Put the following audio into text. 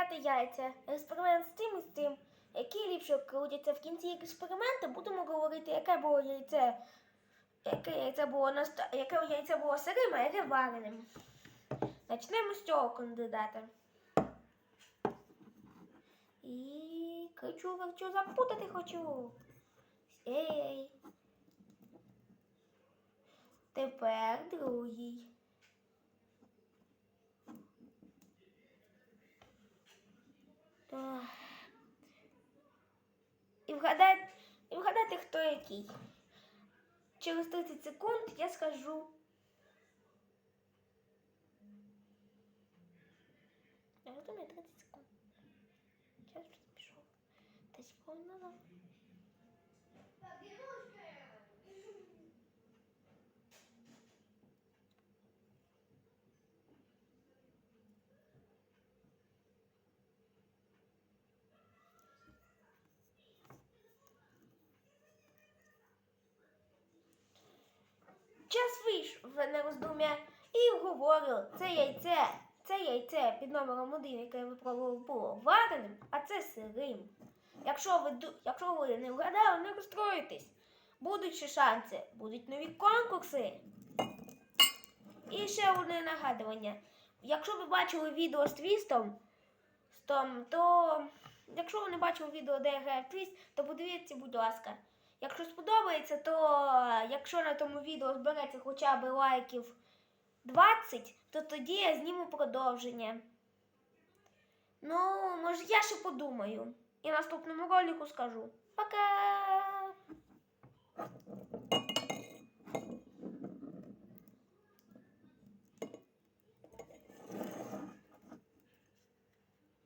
перевіряти яйця. Експеримент з тим і з тим. Які ліпше крутяться в кінці експерименту, будемо говорити, яке було яйце. Яке яйце було наста... яке яйце було сирим, а яке вареним. Почнемо з цього кандидата. І кричу, верчу, запутати хочу. Ей. Тепер другий. І вгадайте, і вгадайте, хто який. Через 30 секунд я скажу. Я думаю, 30 секунд. Я вже пішов. Десь повинна. Час вийшов на роздум'я і говорив, це яйце, це яйце під номером один, яке ви пробували, було вареним, а це сирим. Якщо ви, якщо ви не вгадали, не розстроїтесь. Будуть ще шанси, будуть нові конкурси. І ще одне нагадування. Якщо ви бачили відео з твістом, то якщо ви не бачили відео, де я граю твіст, то подивіться, будь ласка. Якщо сподобається, то якщо на тому відео збереться хоча б лайків 20, то тоді я зніму продовження. Ну, може, я ще подумаю. І в наступному ролику скажу. Пока!